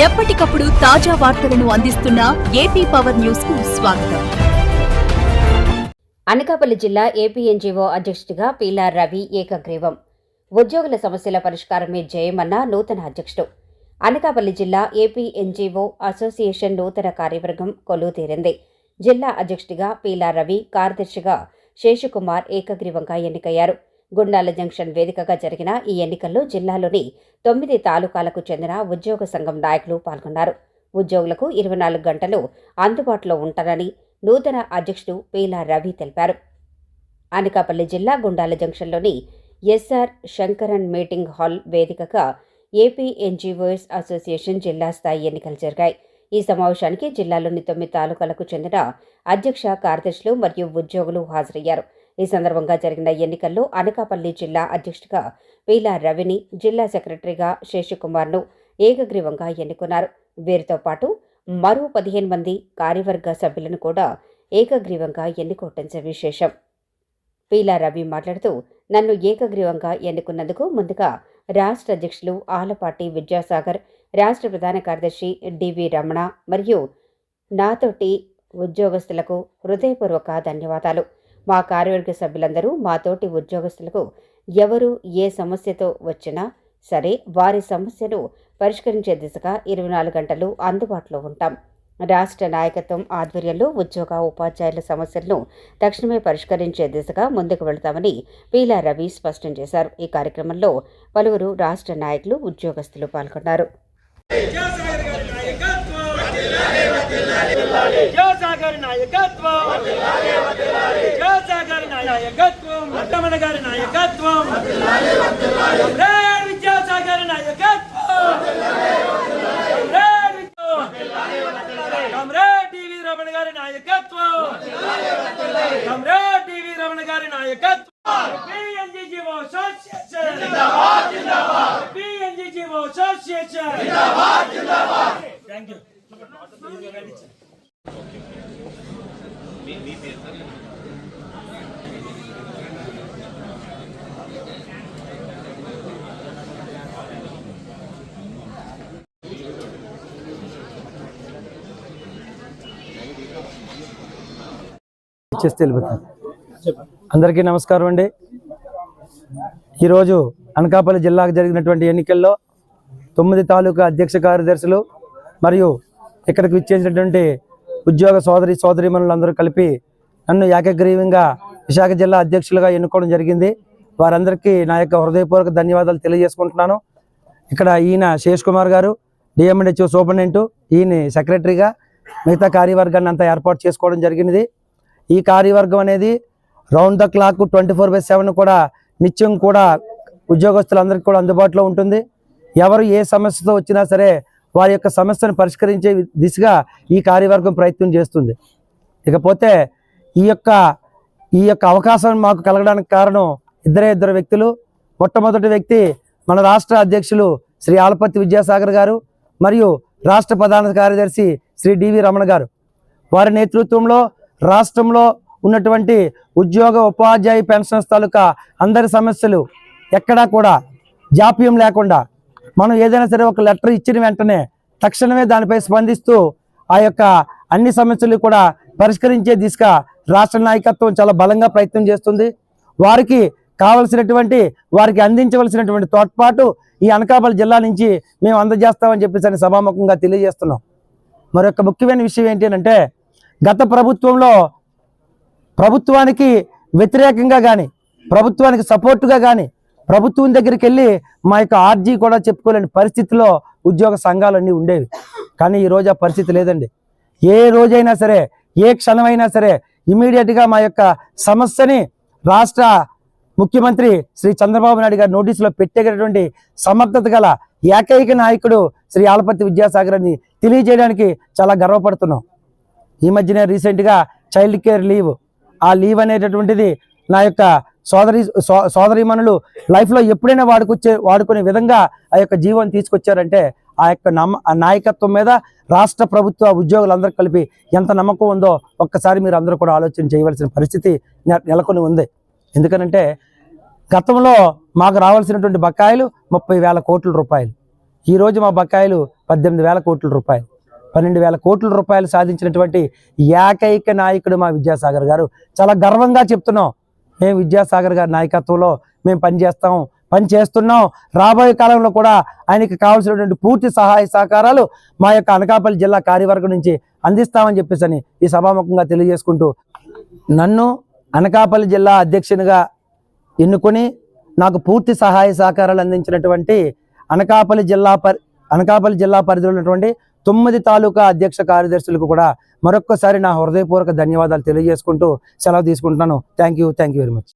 ఎప్పటికప్పుడు తాజా వార్తలను అందిస్తున్న ఏపీ పవర్ న్యూస్కు స్వాగతం. అనకాపల్లి జిల్లా ఏపీఎన్జీఓ అధ్యక్షుడిగా పీలా రవి ఏకగ్రీవం. ఉద్యోగుల సమస్యల పరిష్కారమే జయమన్న నూతన అధ్యక్షుడు. అనకాపల్లి జిల్లా ఏపీఎన్జీఓ అసోసియేషన్ నూతన కార్యవర్గం కొలువుతీరింది జిల్లా అధ్యక్షుడిగా పీలా రవి కార్యదర్శిగా శేషుకుమార్ ఏకగ్రీవంగా ఎన్నికయ్యారు. గుండాల జంక్షన్ వేదికగా జరిగిన ఈ ఎన్నికల్లో జిల్లాలోని తొమ్మిది తాలూకాలకు చెందిన ఉద్యోగ సంఘం నాయకులు పాల్గొన్నారు. ఉద్యోగులకు ఇరవై నాలుగు గంటలు అందుబాటులో ఉంటారని నూతన అధ్యక్షుడు పీలా రవి తెలిపారు. అనకాపల్లి జిల్లా గుండాల జంక్షన్లోని ఎస్ఆర్ శంకరన్ మీటింగ్ హాల్ వేదికగా ఏపీ ఎన్జీఓఎస్ అసోసియేషన్ జిల్లా స్థాయి ఎన్నికలు జరిగాయి. ఈ సమావేశానికి జిల్లాలోని తొమ్మిది తాలూకాలకు చెందిన అధ్యక్ష కార్యదర్శులు మరియు ఉద్యోగులు హాజరయ్యారు. ఈ సందర్భంగా జరిగిన ఎన్నికల్లో అనకాపల్లి జిల్లా అధ్యక్షుడిగా పీలా రవిని జిల్లా సెక్రటరీగా శేషకుమార్ను ఏకగ్రీవంగా ఎన్నుకున్నారు. వీరితో పాటు మరో పదిహేను మంది కార్యవర్గ సభ్యులను కూడా ఏకగ్రీవంగా ఎన్నుకోవటం విశేషం పీలా రవి మాట్లాడుతూ నన్ను ఏకగ్రీవంగా ఎన్నుకున్నందుకు ముందుగా రాష్ట్ర అధ్యక్షులు ఆలపాటి విద్యాసాగర్ రాష్ట్ర ప్రధాన కార్యదర్శి డివి రమణ మరియు నాతోటి ఉద్యోగస్తులకు హృదయపూర్వక ధన్యవాదాలు. మా కార్యవర్గ సభ్యులందరూ మాతోటి ఉద్యోగస్తులకు ఎవరు ఏ సమస్యతో వచ్చినా సరే వారి సమస్యను పరిష్కరించే దిశగా ఇరవై నాలుగు గంటలు అందుబాటులో ఉంటాం. రాష్ట్ర నాయకత్వం ఆధ్వర్యంలో ఉద్యోగ ఉపాధ్యాయుల సమస్యలను తక్షణమే పరిష్కరించే దిశగా ముందుకు వెళతామని పీలా రవి స్పష్టం చేశారు. ఈ కార్యక్రమంలో పలువురు రాష్ట్ర నాయకులు ఉద్యోగస్తులు పాల్గొన్నారు. జయసాగర్ నాయకత్వం. జయసాగర్ నాయకత్వం. రమణ గారి నాయకత్వం. విద్యాసాగర్ నాయకత్వం. రే టీవీ రమణ గారి నాయకత్వం. కమ్రేడ్ టీవీ రమణ గారి నాయకత్వం పిఎన్జిజిఓ అసోసియేషన్ పిఎన్జిజిఓ అసోసియేషన్ అందరికీ నమస్కారం అండి. ఈరోజు అనకాపల్లి జిల్లాకు జరిగినటువంటి ఎన్నికల్లో తొమ్మిది తాలూకా అధ్యక్ష కార్యదర్శులు మరియు ఇక్కడికి విచ్చేసినటువంటి ఉద్యోగ సోదరి సోదరిమణులందరూ కలిపి నన్ను ఏకగ్రీవంగా విశాఖ జిల్లా అధ్యక్షులుగా ఎన్నుకోవడం జరిగింది. వారందరికీ నా యొక్క హృదయపూర్వక ధన్యవాదాలు తెలియజేసుకుంటున్నాను. ఇక్కడ ఈయన శేష్ కుమార్ గారు డిఎంఎన్హెచ్ఓ సూపరింటెండెంట్ ఈయన సెక్రటరీగా మిగతా కార్యవర్గాన్ని అంతా ఏర్పాటు చేసుకోవడం జరిగినది ఈ కార్యవర్గం అనేది round the clock twenty four by seven కూడా నిత్యం కూడా ఉద్యోగస్తులందరికీ కూడా అందుబాటులో ఉంటుంది. ఎవరు ఏ సమస్యతో వచ్చినా సరే వారి యొక్క సమస్యను పరిష్కరించే దిశగా ఈ కార్యవర్గం ప్రయత్నం చేస్తుంది. ఇకపోతే ఈ యొక్క ఈ యొక్క అవకాశం మాకు కలగడానికి కారణం ఇద్దరే ఇద్దరు వ్యక్తులు. మొట్టమొదటి వ్యక్తి మన రాష్ట్ర అధ్యక్షులు శ్రీ ఆలపతి విద్యాసాగర్ గారు మరియు రాష్ట్ర ప్రధాన కార్యదర్శి శ్రీ డివి రమణ గారు. వారి నేతృత్వంలో రాష్ట్రంలో ఉన్నటువంటి ఉద్యోగ ఉపాధ్యాయ పెన్షన్స్ తాలూకా అందరి సమస్యలు ఎక్కడా కూడా జాప్యం లేకుండా మనం ఏదైనా సరే ఒక లెటర్ ఇచ్చిన వెంటనే తక్షణమే దానిపై స్పందిస్తూ ఆ యొక్క అన్ని సమస్యలు కూడా పరిష్కరించే దిశగా రాష్ట్ర నాయకత్వం చాలా బలంగా ప్రయత్నం చేస్తుంది. వారికి కావలసినటువంటి వారికి అందించవలసినటువంటి తోడ్పాటు ఈ అనకాపల్లి జిల్లా నుంచి మేము అందజేస్తామని చెప్పేసి అని సభాముఖంగా తెలియజేస్తున్నాం. మరొక ముఖ్యమైన విషయం ఏంటి అంటే గత ప్రభుత్వంలో ప్రభుత్వానికి వ్యతిరేకంగా కానీ ప్రభుత్వానికి సపోర్టుగా కానీ ప్రభుత్వం దగ్గరికి వెళ్ళి మా యొక్క ఆర్జీ కూడా చెప్పుకోలేని పరిస్థితిలో ఉద్యోగ సంఘాలన్నీ ఉండేవి. కానీ ఈ రోజు ఆ పరిస్థితి లేదండి. ఏ రోజైనా సరే ఏ క్షణమైనా సరే ఇమీడియట్గా మా యొక్క సమస్యని రాష్ట్ర ముఖ్యమంత్రి శ్రీ చంద్రబాబు నాయుడు గారి నోటీసులో పెట్టేటటువంటి సమర్థత గల ఏకైక నాయకుడు శ్రీ ఆలపతి విద్యాసాగర్ అని తెలియజేయడానికి చాలా గర్వపడుతున్నాం. ఈ మధ్యనే రీసెంట్గా చైల్డ్ కేర్ లీవ్ ఆ లీవ్ అనేటటువంటిది నా యొక్క సోదరి సో- సోదరీమణులు లైఫ్లో ఎప్పుడైనా వాడుకొచ్చే వాడుకునే విధంగా ఆ యొక్క జీవం తీసుకొచ్చారంటే ఆ యొక్క నమ్మ నాయకత్వం మీద రాష్ట్ర ప్రభుత్వ ఉద్యోగులందరూ కలిపి ఎంత నమ్మకం ఉందో ఒక్కసారి మీరు అందరూ కూడా ఆలోచన చేయవలసిన పరిస్థితి నె- నెలకొని ఉంది. ఎందుకనంటే గతంలో మాకు రావాల్సినటువంటి బకాయిలు ముప్పై వేల కోట్ల రూపాయలు. ఈరోజు మా బకాయిలు పద్దెనిమిది వేల కోట్ల రూపాయలు. పన్నెండు వేల కోట్ల రూపాయలు సాధించినటువంటి ఏకైక నాయకుడు మా విద్యాసాగర్ గారు. చాలా గర్వంగా చెప్తున్నాం. మేము విద్యాసాగర్ గారి నాయకత్వంలో మేము పనిచేస్తాం పని చేస్తున్నాం రాబోయే కాలంలో కూడా ఆయనకి కావాల్సినటువంటి పూర్తి సహాయ సహకారాలు మా యొక్క అనకాపల్లి జిల్లా కార్యవర్గం నుంచి అందిస్తామని చెప్పేసి అని ఈ సభాముఖంగా తెలియజేసుకుంటూ నన్ను అనకాపల్లి జిల్లా అధ్యక్షునిగా ఎన్నుకొని నాకు పూర్తి సహాయ సహకారాలు అందించినటువంటి అనకాపల్లి జిల్లా పరి అనకాపల్లి జిల్లా పరిధిలో ఉన్నటువంటి తొమ్మిది తాలూకా అధ్యక్ష కార్యదర్శులకు కూడా మరొక్కసారి నా హృదయపూర్వక ధన్యవాదాలు తెలియజేసుకుంటూ సెలవు తీసుకుంటున్నాను. Thank you thank you very much